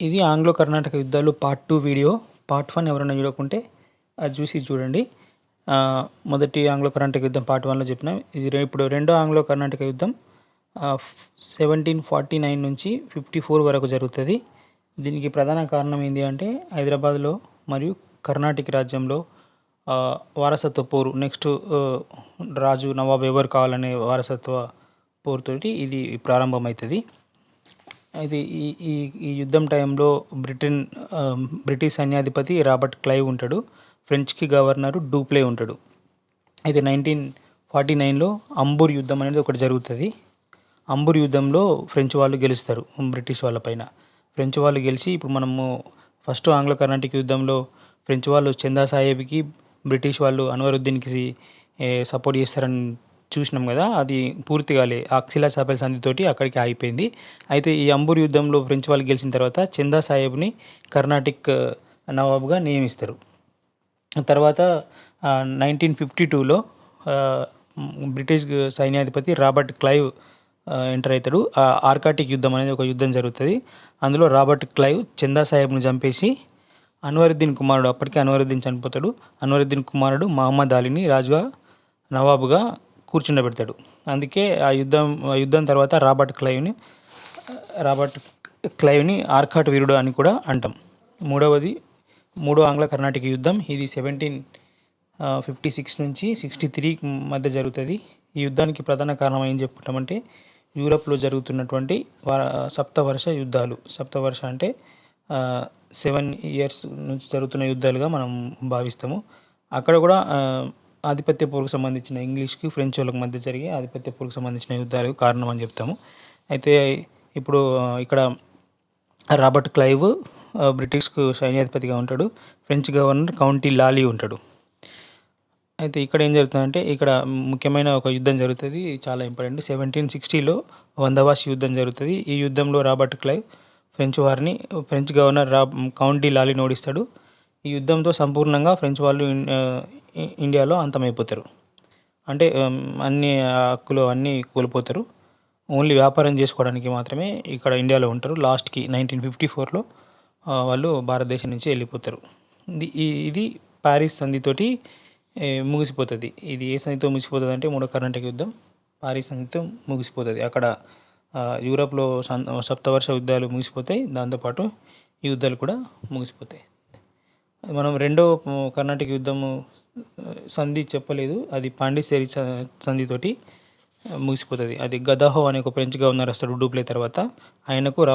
ఇది ఆంగ్లో కర్ణాటక యుద్ధాలు part two video part one ఎవరైనా చూడకుంటే అది చూసి చూడండి. మొదటి ఆంగ్లో కర్ణాటక యుద్ధం పార్ట్ వన్లో చెప్పిన ఇది ఇప్పుడు రెండో ఆంగ్లో కర్ణాటక యుద్ధం సెవెంటీన్ ఫార్టీ నైన్ నుంచి ఫిఫ్టీ ఫోర్ వరకు జరుగుతుంది. దీనికి ప్రధాన కారణం ఏంటి అంటే హైదరాబాద్లో మరియు కర్ణాటక రాజ్యంలో వారసత్వ పోరు నెక్స్ట్ రాజు నవాబ్ ఎవరు కావాలనే వారసత్వ పోరుతోటి ఇది ప్రారంభమవుతుంది. ఇది ఈ ఈ ఈ యుద్ధం టైంలో బ్రిటన్ బ్రిటిష్ సైన్యాధిపతి రాబర్ట్ క్లైవ్ ఉంటాడు. ఫ్రెంచ్కి గవర్నరు డూప్లే ఉంటాడు. అయితే నైన్టీన్ ఫార్టీ నైన్లో అంబూర్ యుద్ధం అనేది ఒకటి జరుగుతుంది. అంబూర్ యుద్ధంలో ఫ్రెంచ్ వాళ్ళు గెలుస్తారు బ్రిటిష్ వాళ్ళపైన ఫ్రెంచ్ వాళ్ళు గెలిచి ఇప్పుడు మనము ఫస్ట్ ఆంగ్ల కర్ణాటిక్ యుద్ధంలో ఫ్రెంచ్ వాళ్ళు చందా సాహెబ్కి బ్రిటిష్ వాళ్ళు అన్వరుద్దీన్కి సపోర్ట్ చేస్తారని చూసినాం కదా అది పూర్తి కాలే అక్సిలా చాపెల్ సంధితోటి అక్కడికి ఆగిపోయింది. అయితే ఈ అంబూర్ యుద్ధంలో ఫ్రెంచ్ వాళ్ళు గెలిచిన తర్వాత చందా సాహెబ్ని కర్ణాటిక్ నవాబ్గా నియమిస్తారు. తర్వాత నైన్టీన్ ఫిఫ్టీ టూలో బ్రిటిష్ సైన్యాధిపతి రాబర్ట్ క్లైవ్ ఎంటర్ అవుతాడు. ఆ ఆర్కాటిక్ యుద్ధం అనేది ఒక యుద్ధం జరుగుతుంది. అందులో రాబర్ట్ క్లైవ్ చందా సాహెబ్ను చంపేసి అన్వరుద్దీన్ కుమారుడు అప్పటికే అన్వరుద్దీన్ చనిపోతాడు. అన్వరుద్దీన్ కుమారుడు మహమ్మద్ అలీని రాజుగా నవాబుగా కూర్చుండబెడతాడు. అందుకే ఆ యుద్ధం ఆ యుద్ధం తర్వాత రాబర్ట్ క్లైవ్ని రాబర్ట్ క్లైవ్ని ఆర్కాట్ వీరుడు అని కూడా అంటాం. మూడవది మూడో ఆంగ్ల కర్ణాటక యుద్ధం. ఇది సెవెంటీన్ ఫిఫ్టీ సిక్స్ నుంచి సిక్స్టీ త్రీ మధ్య జరుగుతుంది. ఈ యుద్ధానికి ప్రధాన కారణం ఏం చెప్పుకుంటామంటే యూరప్లో జరుగుతున్నటువంటి సప్తవర్ష యుద్ధాలు. సప్తవర్ష అంటే సెవెన్ ఇయర్స్ నుంచి జరుగుతున్న యుద్ధాలుగా మనం భావిస్తాము. అక్కడ కూడా ఆధిపత్య పోరుకు సంబంధించిన ఇంగ్లీష్కి ఫ్రెంచ్ వాళ్ళకి మధ్య జరిగే ఆధిపత్య పోరుకు సంబంధించిన యుద్ధాలు కారణం అని చెప్తాము. అయితే ఇప్పుడు ఇక్కడ రాబర్ట్ క్లైవ్ బ్రిటిష్కు సైన్యాధిపతిగా ఉంటాడు. ఫ్రెంచ్ గవర్నర్ కౌంటీ లాలీ ఉంటాడు. అయితే ఇక్కడ ఏం జరుగుతుందంటే ఇక్కడ ముఖ్యమైన ఒక యుద్ధం జరుగుతుంది చాలా ఇంపార్టెంట్. సెవెంటీన్ సిక్స్టీలో వందవాస్ యుద్ధం జరుగుతుంది. ఈ యుద్ధంలో రాబర్ట్ క్లైవ్ ఫ్రెంచ్ వారిని ఫ్రెంచ్ గవర్నర్ రా కౌంటీ లాలీని ఓడిస్తాడు. ఈ యుద్ధంతో సంపూర్ణంగా ఫ్రెంచ్ వాళ్ళు ఇండియాలో అంతమైపోతారు. అంటే అన్ని హక్కులు అన్నీ కోల్పోతారు. ఓన్లీ వ్యాపారం చేసుకోవడానికి మాత్రమే ఇక్కడ ఇండియాలో ఉంటారు. లాస్ట్కి నైన్టీన్ ఫిఫ్టీ ఫోర్లో వాళ్ళు భారతదేశం నుంచి వెళ్ళిపోతారు. ఇది ఇది ప్యారిస్ సంధితోటి ముగిసిపోతుంది. ఇది ఏ సంధితో ముగిసిపోతుంది అంటే మూడో కర్ణాటక యుద్ధం పారిస్ సంధితో ముగిసిపోతుంది. అక్కడ యూరప్లో యూరోప్లో సప్తవర్ష యుద్ధాలు ముగిసిపోతాయి. దాంతోపాటు ఈ యుద్ధాలు కూడా ముగిసిపోతాయి. మనం రెండో కర్ణాటక యుద్ధము సంధి చెప్పలేదు. అది పాండిచేరి సంధితోటి ముగిసిపోతుంది. అది గదాహో అనే ఒక ఫ్రెంచ్ గవర్నర్ వస్తాడు డూప్లే తర్వాత ఆయనకు రా